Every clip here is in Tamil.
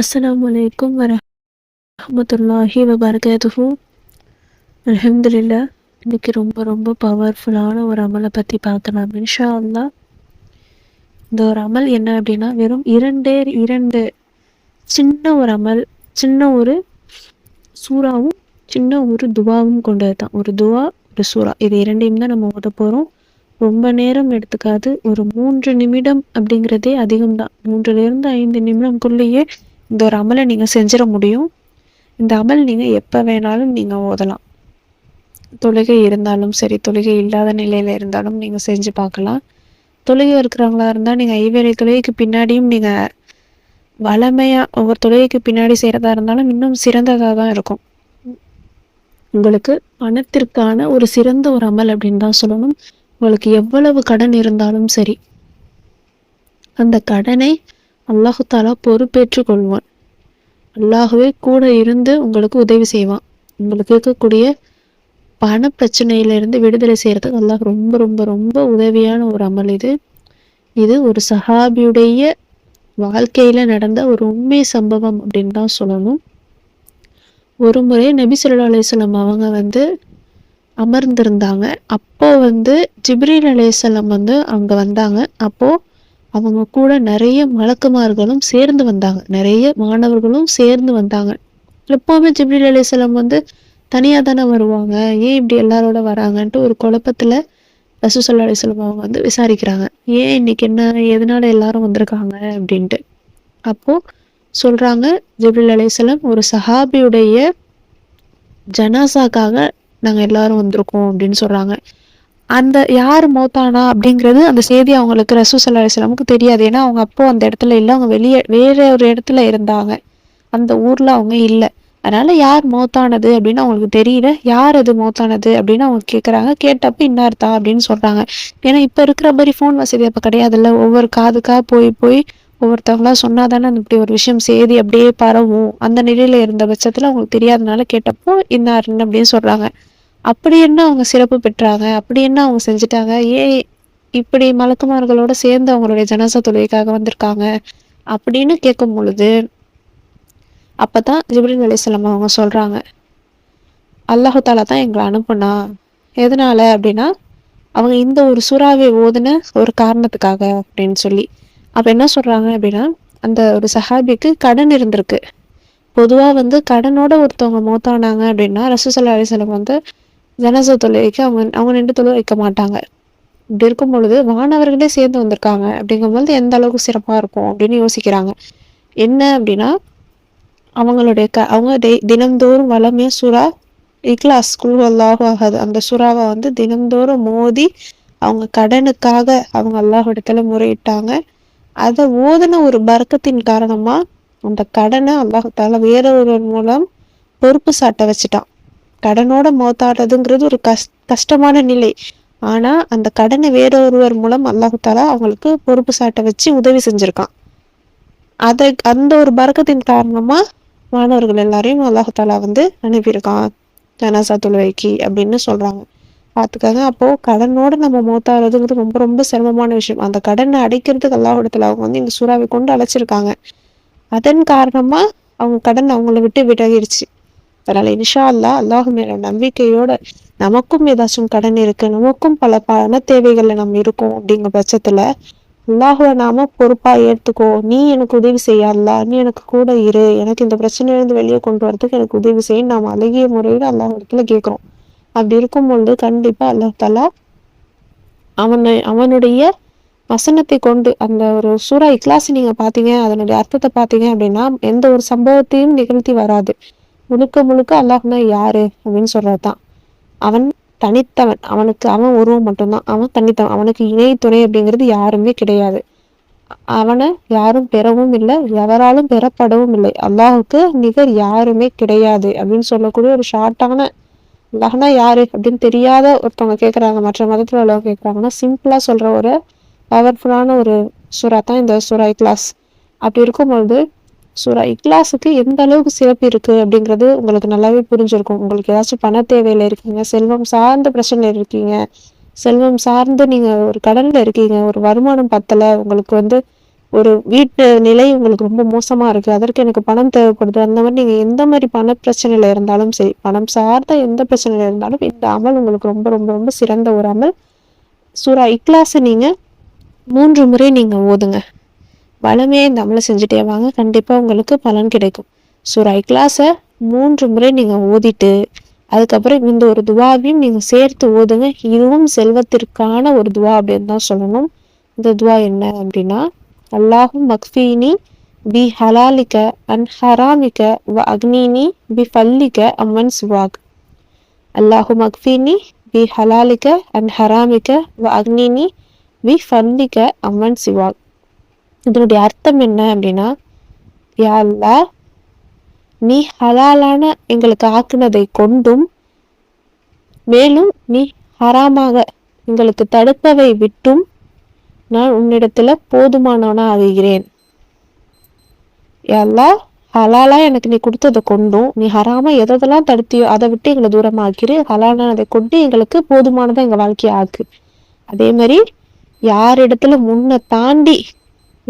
அஸ்லாம் வலைக்கும் வர அஹமத்துல்லாஹி வபரகாத்துஹு. அலமதுல்லா இன்னைக்கு ரொம்ப ரொம்ப பவர்ஃபுல்லான ஒரு அமலை பற்றி பார்க்கலாம் இன்ஷா அல்லா இந்த ஒரு அமல் என்ன அப்படின்னா வெறும் இரண்டே இரண்டு சின்ன ஒரு அமல் சின்ன ஒரு சூறாவும் சின்ன ஒரு துவாவும் கொண்டது தான் ஒரு துவா ஒரு சூறா. இது இரண்டையும் தான் நம்ம ஓட போகிறோம் ரொம்ப நேரம் எடுத்துக்காது. ஒரு மூன்று நிமிடம் அப்படிங்கிறதே அதிகம்தான். மூன்றுலேருந்து ஐந்து நிமிடம்குள்ளேயே இந்த ஒரு அமலை நீங்கள் செஞ்சிட முடியும். இந்த அமல் நீங்கள் எப்போ வேணாலும் நீங்கள் ஓதலாம். தொழுகை இருந்தாலும் சரி தொழுகை இல்லாத நிலையில் இருந்தாலும் நீங்கள் செஞ்சு பார்க்கலாம். தொழுகை இருக்கிறவங்களா இருந்தால் நீங்கள் ஐவேளை தொழுகைக்கு பின்னாடியும் நீங்கள் வளமையாக ஒவ்வொரு தொழுகைக்கு பின்னாடி செய்கிறதா இருந்தாலும் இன்னும் சிறந்ததாக தான் இருக்கும். உங்களுக்கு பணத்திற்கான ஒரு சிறந்த ஒரு அமல் அப்படின்னு தான் சொல்லணும். உங்களுக்கு எவ்வளவு கடன் இருந்தாலும் சரி அந்த கடனை அல்லாஹு தாலா பொறுப்பேற்று கொள்வான். அல்லாஹுவே கூட இருந்து உங்களுக்கு உதவி செய்வான். உங்களுக்கு இருக்கக்கூடிய பண பிரச்சனையிலிருந்து விடுதலை செய்கிறதுக்கு அல்லாஹ் ரொம்ப ரொம்ப ரொம்ப உதவியான ஒரு அமல் இது. இது ஒரு சஹாபியுடைய வாழ்க்கையில் நடந்த ஒரு உண்மை சம்பவம் அப்படின்னு தான் சொல்லணும். ஒரு முறை நபி சொல்லா அவங்க வந்து அமர்ந்திருந்தாங்க. அப்போ வந்து ஜிப்ரீல் அலையம் வந்து அங்கே வந்தாங்க. அப்போது அவங்க கூட நிறைய மலக்குமார்களும் சேர்ந்து வந்தாங்க. நிறைய மாணவர்களும் சேர்ந்து வந்தாங்க. எப்போவுமே ஜிப்ரில் அலிசலம் வந்து தனியாக தானே வருவாங்க. ஏன் இப்படி எல்லாரோட வராங்கன்ட்டு ஒரு குழப்பத்தில் ரசூசல்லா அலிசலம் அவங்க வந்து விசாரிக்கிறாங்க. ஏன் இன்னைக்கு என்ன எதனால எல்லாரும் வந்திருக்காங்க அப்படின்ட்டு. அப்போது சொல்கிறாங்க ஜிப்ரில் அலிசலம் ஒரு சஹாபியுடைய ஜனாசாக்காக நாங்கள் எல்லாரும் வந்திருக்கோம் அப்படின்னு சொல்கிறாங்க அந்த யார் மௌத்தானா அப்படிங்கிறது அந்த செய்தி அவங்களுக்கு ரசூசல்லா அலிஸ்லாமுக்கு தெரியாது. ஏன்னா அவங்க அப்போ அந்த இடத்துல இல்லை. அவங்க வெளியே வேற ஒரு இடத்துல இருந்தாங்க. அந்த ஊரில் அவங்க இல்லை. அதனால யார் மௌத்தானது அப்படின்னு அவங்களுக்கு தெரியல. யார் அது மௌத்தானது அப்படின்னு அவங்க கேட்குறாங்க கேட்டப்ப இன்னார்த்தா அப்படின்னு சொல்கிறாங்க ஏன்னா இப்போ இருக்கிற மாதிரி ஃபோன் வசதி அப்போ கிடையாதுல்ல. ஒவ்வொரு காதுக்காக போய் போய் ஒவ்வொருத்தவங்களா சொன்னால் தானே இப்படி ஒரு விஷயம் செய்தி அப்படியே பரவும். அந்த நிலையில் இருந்த பட்சத்தில் அவங்களுக்கு தெரியாதனால கேட்டப்போ இன்னாருன்னு அப்படின்னு சொல்கிறாங்க அப்படி என்ன அவங்க சிறப்பு பெற்றாங்க? அப்படி என்ன அவங்க செஞ்சுட்டாங்க? ஏன் இப்படி மலக்குமார்களோட சேர்ந்து அவங்களுடைய ஜனாசா தொழுகைக்காக வந்திருக்காங்க? அப்படின்னு கேட்கும் பொழுது அப்போ தான் ஜிப்ரில் அலிஸ்லாம் அவங்க சொல்கிறாங்க அல்லாஹாலா தான் எங்களை அனுப்புனா. எதனால? அப்படின்னா அவங்க இந்த ஒரு சுறாவை ஓதுன ஒரு காரணத்துக்காக அப்படின்னு சொல்லி. அப்போ என்ன சொல்கிறாங்க அப்படின்னா அந்த ஒரு சஹாபிக்கு கடன் இருந்திருக்கு. பொதுவாக வந்து கடனோட ஒருத்தவங்க மோத்தானாங்க அப்படின்னா ரசூசல்லா அலிஸ்லாம் வந்து ஜனசோ தொழுகைக்கு அவங்க அவங்க நின்று தொழு வைக்க மாட்டாங்க. இப்படி இருக்கும் பொழுது மாணவர்களே சேர்ந்து வந்திருக்காங்க. அப்படிங்கும்போது எந்த அளவுக்கு சிறப்பாக இருக்கும் அப்படின்னு யோசிக்கிறாங்க. என்ன அப்படின்னா அவங்களுடைய க அவங்க டெய் தினந்தோறும் வளமே சுறா இக்லாஸ் குழுவல்லாக ஆகாது அந்த சுறாவை வந்து தினந்தோறும் மோதி அவங்க கடனுக்காக அவங்க அல்லாஹிடத்துல முறையிட்டாங்க. அதை ஓதின ஒரு பறக்கத்தின் காரணமாக அந்த கடனை அல்லாஹால வேற ஒருவர் மூலம் பொறுப்பு சாட்ட வச்சுட்டான். கடனோட மோத்தாடுறதுங்கிறது ஒரு கஷ் கஷ்டமான நிலை. ஆனால் அந்த கடனை வேறொருவர் மூலம் அல்லாஹாலா அவங்களுக்கு பொறுப்பு சாட்ட வச்சு உதவி செஞ்சுருக்கான். அதை அந்த ஒரு பறக்கத்தின் காரணமாக மாணவர்கள் எல்லாரையும் அல்லாஹாலா வந்து அனுப்பியிருக்கான். ஜனாசா தொழுவைக்கு அப்படின்னு சொல்கிறாங்க பார்த்துக்காங்க அப்போது கடனோடு நம்ம மோத்தாடுறதுங்கிறது ரொம்ப ரொம்ப சிரமமான விஷயம். அந்த கடனை அடைக்கிறதுக்கு அல்லாஹிடத்துல அவங்க வந்து இங்கே சூறாவை கொண்டு அழைச்சிருக்காங்க. அதன் காரணமாக அவங்க கடன் அவங்கள விட்டு விலகிடுச்சு அதனால இன்ஷா அல்லா அல்லாஹு மேல நம்பிக்கையோட நமக்கும் ஏதாச்சும் கடன் இருக்கு நமக்கும் பல பண தேவைகள்ல நம்ம இருக்கோம் அப்படிங்கிற பட்சத்துல அல்லாஹுவை நாம பொறுப்பா ஏத்துக்கோ. நீ எனக்கு உதவி செய்யலா நீ எனக்கு கூட இரு. எனக்கு இந்த பிரச்சனையிலிருந்து வெளியே கொண்டு வரதுக்கு எனக்கு உதவி செய்ய. நாம அழகிய முறையில அல்லாஹ் இடத்துல கேட்கிறோம். அப்படி இருக்கும் பொழுது கண்டிப்பா அல்லாஹ் தலா அவனை அவனுடைய வசனத்தை கொண்டு அந்த ஒரு சூறா இக்லாஸ் நீங்க பாத்தீங்க அதனுடைய அர்த்தத்தை பாத்தீங்க அப்படின்னா எந்த ஒரு சம்பவத்தையும் நிகழ்த்தி வராது. முழுக்க முழுக்க அல்லாஹ்னா யாரு அப்படின்னு சொல்றதுதான். அவன் தனித்தவன். அவனுக்கு அவன் உருவம் மட்டும்தான். அவன் தனித்தவன். அவனுக்கு இணை துணை அப்படிங்கிறது யாருமே கிடையாது. அவனை யாரும் பெறவும் இல்லை. எவராலும் பெறப்படவும் இல்லை. அல்லாஹுக்கு நிகர் யாருமே கிடையாது அப்படின்னு சொல்லக்கூடிய ஒரு ஷார்ட்டான அல்லாஹ்னா யாரு அப்படின்னு தெரியாத ஒருத்தவங்க கேட்குறாங்க மற்ற மதத்தில் உள்ளவங்க கேட்குறாங்கன்னா சிம்பிளாக சொல்கிற ஒரு பவர்ஃபுல்லான ஒரு சுறா தான் இந்த சுறா கிளாஸ் அப்படி இருக்கும்பொழுது சூரா இக்லாஸுக்கு எந்த அளவுக்கு சிறப்பு இருக்கு அப்படிங்கிறது உங்களுக்கு நல்லாவே புரிஞ்சிருக்கும். உங்களுக்கு ஏதாச்சும் பண தேவையில இருக்கீங்க செல்வம் சார்ந்த பிரச்சனையில் இருக்கீங்க செல்வம் சார்ந்து நீங்க ஒரு கடன்ல இருக்கீங்க ஒரு வருமானம் பத்தல உங்களுக்கு வந்து ஒரு வீட்டு நிலை உங்களுக்கு ரொம்ப மோசமா இருக்கு அதற்கு எனக்கு பணம் தேவைப்படுது அந்த மாதிரி நீங்க எந்த மாதிரி பண பிரச்சனையில இருந்தாலும் சரி பணம் சார்ந்த எந்த பிரச்சனையில இருந்தாலும் இந்த அமல் உங்களுக்கு ரொம்ப ரொம்ப ரொம்ப சிறந்த ஒரு அமல். சூரா இக்லாஸை நீங்க மூன்று முறை நீங்க ஓதுங்க. வளமே இந்த அமலை செஞ்சுட்டே வாங்க. கண்டிப்பாக உங்களுக்கு பலன் கிடைக்கும். ஸோ ரை கிளாஸை மூன்று முறை நீங்கள் ஓதிட்டு அதுக்கப்புறம் இந்த ஒரு துவாவையும் நீங்கள் சேர்த்து ஓதுங்க. இதுவும் செல்வத்திற்கான ஒரு துவா அப்படின்னு தான் சொல்லணும். இந்த துவா என்ன அப்படின்னா அல்லாஹும் மக்ஃபீனி பி ஹலாலிக்க அன் ஹராமிக்க வ அக்னினி பி ஃபல்லிக்க அம்மன் சிவாக். அல்லாஹு மக்ஃபீனி பி ஹலாலிக்க அன் ஹராமிக்க வ அக்னினி பி ஃபல்லிக்க அம்மன் சிவாக். இதனுடைய அர்த்தம் என்ன அப்படின்னா யா நீ ஹலாலான எங்களுக்கு ஆக்குனதை கொண்டும் மேலும் நீ ஹராமாக எங்களுக்கு தடுப்பவை விட்டும் நான் உன்னிடத்துல போதுமானவனா ஆகுகிறேன். எல்லா ஹலாலா எனக்கு நீ கொடுத்ததை கொண்டும் நீ ஹராம எதெல்லாம் தடுத்தியோ அதை விட்டு எங்களை தூரமாக்கிரு. ஹலாலானதை கொண்டு எங்களுக்கு போதுமானதை எங்க வாழ்க்கையை ஆக்கு. அதே மாதிரி யாரிடத்துல முன்ன தாண்டி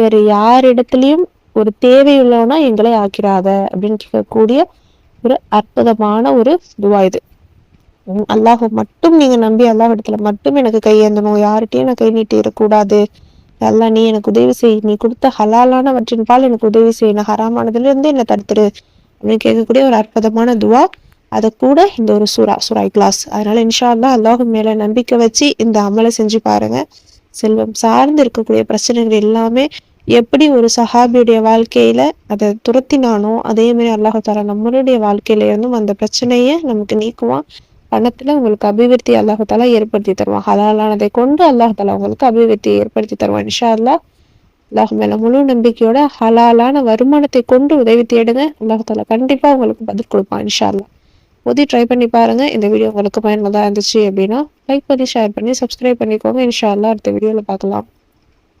வேறு யாரிடத்துலையும் ஒரு தேவையுள்ளவனா எங்களை ஆக்கிறாத அப்படின்னு கேட்கக்கூடிய ஒரு அற்புதமான ஒரு துவா இது. அல்லாஹ் மட்டும் நீங்க நம்பி அல்லாஹ் இடத்துல மட்டும் எனக்கு கையேந்தணும். யார்கிட்டயும் நான் கை நீட்டி இருக்கக்கூடாது. அல்லாஹ் நீ எனக்கு உதவி செய். நீ கொடுத்த ஹலாலானவற்றின் பால் எனக்கு உதவி செய். நான் ஹராமானதுல இருந்து என்னை தடுத்துரு அப்படின்னு கேட்கக்கூடிய ஒரு அற்புதமான துவா. அதை கூட இந்த ஒரு சுறா சுராய் கிளாஸ் அதனால இன்ஷா அல்லா அல்லாஹு மேல நம்பிக்கை வச்சு இந்த அமலை செஞ்சு பாருங்க. செல்வம் சார்ந்து இருக்கக்கூடிய பிரச்சனைகள் எல்லாமே எப்படி ஒரு சஹாபியுடைய வாழ்க்கையில அதை துரத்தினானோ அதே மாதிரி அல்லாஹால நம்மளுடைய வாழ்க்கையில இருந்தும் அந்த பிரச்சனையை நமக்கு நீக்குவான். பணத்துல உங்களுக்கு அபிவிருத்தி அல்லாஹால ஏற்படுத்தி தருவான். ஹலாலானதை கொண்டு அல்லாஹால உங்களுக்கு அபிவிருத்தி ஏற்படுத்தி தருவான் இன்ஷா அல்லா அல்லாஹ் மேல முழு நம்பிக்கையோட ஹலாலான வருமானத்தை கொண்டு உதவி தேடுங்க. அல்லாஹால கண்டிப்பா உங்களுக்கு பதில் கொடுப்பான் இன்ஷா அல்லா போதி ட்ரை பண்ணி பாருங்க. இந்த வீடியோ உங்களுக்கு பயனுள்ளதா இருந்துச்சு அப்படின்னா லைக் பண்ணி ஷேர் பண்ணி சப்ஸ்கிரைப் பண்ணிக்கோங்க. இன்ஷா அல்லா அடுத்த வீடியோவில் பார்க்கலாம்.